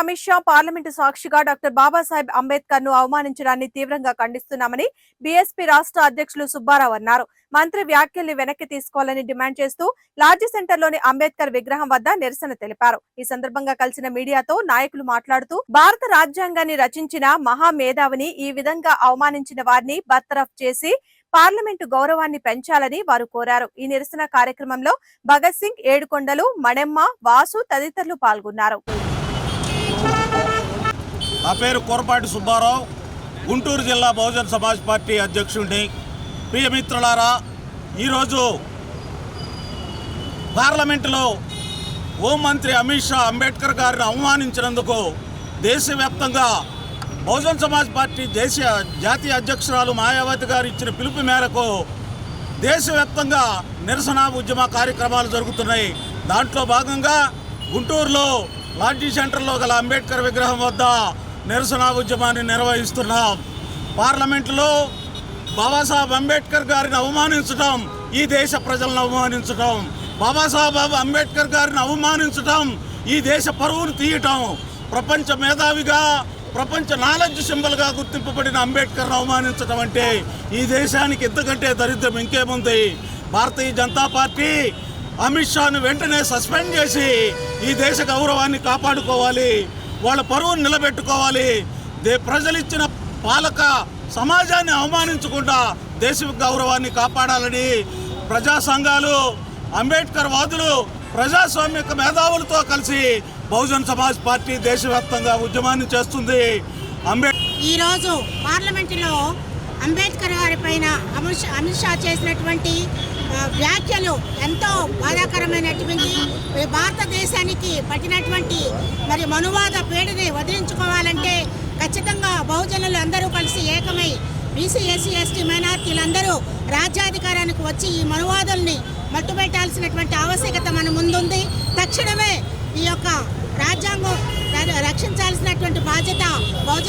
Amit Shah parliament సాక్షిగా doctor Babasaheb అంబేద్కర్ను అవమానించడాన్ని తీవ్రంగా ఖండిస్తున్నామని బీఎస్పీ రాష్ట్ర అధ్యక్షులు సుబ్బారావు అన్నారు. మంత్రి వ్యాఖ్యల్ని వెనక్కి తీసుకోవాలని డిమాండ్ చేస్తూ లాడ్జి సెంటర్లోని అంబేద్కర్ విగ్రహం వద్ద నిరసన తెలిపారు. ఈ సందర్భంగా కలిసిన మీడియాతో నాయకులు మాట్లాడుతూ భారత రాజ్యాంగాన్ని రచించిన మహా మేధావిని ఈ విధంగా అవమానించిన వారిని బర్తరఫ్ చేసి పార్లమెంటు గౌరవాన్ని పెంచాలని వారు కోరారు. ఈ నిరసన కార్యక్రమంలో భగత్ సింగ్ ఏడుకొండలు మణెమ్మ వాసు తదితరులు పాల్గొన్నారు. నా పేరు కొరపాటి సుబ్బారావు. గుంటూరు జిల్లా బహుజన్ సమాజ్ పార్టీ అధ్యక్షుడిని. ప్రియమిత్రులారా ఈరోజు పార్లమెంటులో హోంమంత్రి అమిత్ షా అంబేద్కర్ గారిని అవమానించినందుకు దేశవ్యాప్తంగా బహుజన్ సమాజ్ పార్టీ దేశీయ జాతీయ అధ్యక్షురాలు మాయావతి గారు ఇచ్చిన పిలుపు మేరకు దేశవ్యాప్తంగా నిరసన ఉద్యమ కార్యక్రమాలు జరుగుతున్నాయి. దాంట్లో భాగంగా గుంటూరులో లాడ్జీ సెంటర్లో గల అంబేద్కర్ విగ్రహం వద్ద నిరసన ఉద్యమాన్ని నిర్వహిస్తున్నాం. పార్లమెంటులో బాబాసాహెబ్ అంబేద్కర్ గారిని అవమానించడం ఈ దేశ ప్రజలను అవమానించడం బాబాసాహెబ్ అంబేద్కర్ గారిని అవమానించడం ఈ దేశ పరువును తీయటం ప్రపంచ మేధావిగా ప్రపంచ నాలెడ్జ్ సింబల్గా గుర్తింపబడిన అంబేద్కర్ను అవమానించడం అంటే ఈ దేశానికి ఇంతకంటే దరిద్రం ఇంకేముంది? భారతీయ జనతా పార్టీ అమిత్ షాను వెంటనే సస్పెండ్ చేసి ఈ దేశ గౌరవాన్ని కాపాడుకోవాలి. వాళ్ళ పరువును నిలబెట్టుకోవాలి. దే ప్రజలిచ్చిన పాలక సమాజాన్ని అవమానించకుండా దేశ గౌరవాన్ని కాపాడాలని ప్రజా సంఘాలు అంబేద్కర్ వాదులు ప్రజాస్వామ్య మేధావులతో కలిసి బహుజన్ సమాజ్ పార్టీ దేశవ్యాప్తంగా ఉద్యమాన్ని చేస్తుంది. అంబేద్కర్ ఈరోజు పార్లమెంటులో అంబేద్కర్ గారి పైన అమిత్ అమిత్ షా చేసినటువంటి వ్యాఖ్యలు ఎంతో బాధాకరమైనటువంటి ఈ భారతదేశానికి పట్టినటువంటి మరి మనువాద పీడని వదిలించుకోవాలంటే ఖచ్చితంగా బహుజనులు అందరూ కలిసి ఏకమై బీసీ ఎస్సీ ఎస్టీ మైనార్టీలందరూ రాజ్యాధికారానికి వచ్చి ఈ మనువాదుల్ని మట్టుబెట్టాల్సినటువంటి ఆవశ్యకత మన ముందుంది. తక్షణమే ఈ యొక్క రాజ్యాంగం రక్షించాల్సినటువంటి బాధ్యత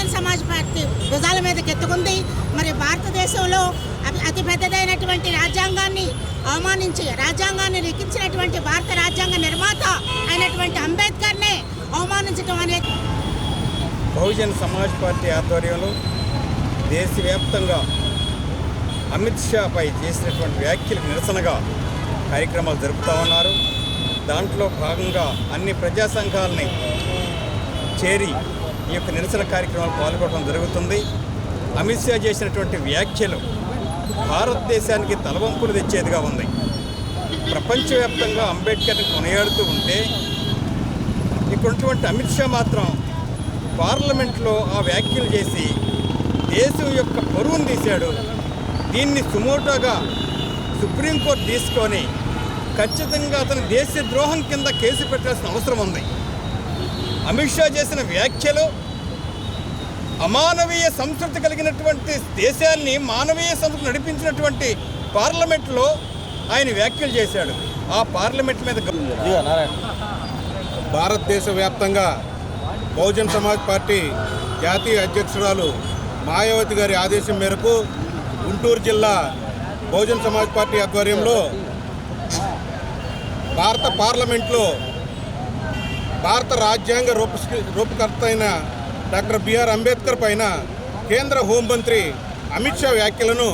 బహుజన్ సమాజ్ పార్టీ భుజాల మీదకి ఎత్తుకుంది. మరి భారతదేశంలో అతి- అతి పెద్దదైనటువంటి రాజ్యాంగాన్ని అవమానించి రాజ్యాంగాన్ని లిఖించినటువంటి భారత రాజ్యాంగ నిర్మాత అయినటువంటి అంబేద్కర్నే అవమానించడం అనేది బహుజన్ సమాజ్ పార్టీ ఆధ్వర్యంలో దేశవ్యాప్తంగా అమిత్ షాపై చేసినటువంటి వ్యాఖ్యలకు నిరసనగా కార్యక్రమాలు జరుపుతూ ఉన్నారు. దాంట్లో భాగంగా అన్ని ప్రజా సంఘాలని చేరి ఈ యొక్క నిరసన కార్యక్రమాలు పాల్గొనడం జరుగుతుంది. అమిత్ షా చేసినటువంటి వ్యాఖ్యలు భారతదేశానికి తలవంపులు తెచ్చేదిగా ఉంది. ప్రపంచవ్యాప్తంగా అంబేద్కర్ని కొనియాడుతూ ఉంటే ఇక్కడున్నటువంటి అమిత్ షా మాత్రం పార్లమెంట్లో ఆ వ్యాఖ్యలు చేసి దేశం యొక్క పరువును తీశాడు. దీన్ని సుమోటోగా సుప్రీంకోర్టు తీసుకొని ఖచ్చితంగా అతను దేశ ద్రోహం కింద కేసు పెట్టాల్సిన అవసరం ఉంది. అమిత్ షా చేసిన వ్యాఖ్యలు అమానవీయ సంస్కృతి కలిగినటువంటి దేశాన్ని మానవీయ సంస్కృతి నడిపించినటువంటి పార్లమెంట్లో ఆయన వ్యాఖ్యలు చేశాడు. ఆ పార్లమెంట్ మీద భారతదేశ వ్యాప్తంగా బహుజన్ సమాజ్ పార్టీ జాతీయ అధ్యక్షురాలు మాయావతి గారి ఆదేశం మేరకు గుంటూరు జిల్లా బహుజన్ సమాజ్ పార్టీ ఆధ్వర్యంలో భారత పార్లమెంట్లో భారత రాజ్యాంగ రూప రూపకర్త అయిన డాక్టర్ బిఆర్ అంబేద్కర్ పైన కేంద్ర హోంమంత్రి అమిత్ షా వ్యాఖ్యలను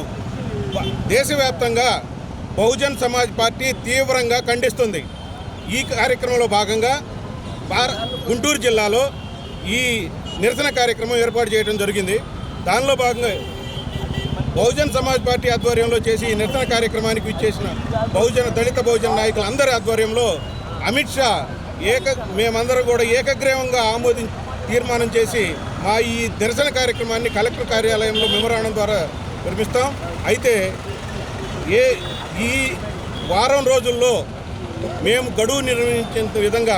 దేశవ్యాప్తంగా బహుజన్ సమాజ్ పార్టీ తీవ్రంగా ఖండిస్తుంది. ఈ కార్యక్రమంలో భాగంగా భార గుంటూరు జిల్లాలో ఈ నిరసన కార్యక్రమం ఏర్పాటు చేయడం జరిగింది. దానిలో భాగంగా బహుజన్ సమాజ్ పార్టీ ఆధ్వర్యంలో చేసి ఈ నిరసన కార్యక్రమానికి ఇచ్చేసిన బహుజన దళిత బహుజన నాయకులందరి ఆధ్వర్యంలో అమిత్ షా ఏక మేమందరం కూడా ఏకగ్రీవంగా ఆమోది తీర్మానం చేసి మా ఈ నిరసన కార్యక్రమాన్ని కలెక్టర్ కార్యాలయంలో మెమరాండం ద్వారా నిర్మిస్తాం. అయితే ఏ ఈ వారం రోజుల్లో మేము గడువు నిర్వహించిన విధంగా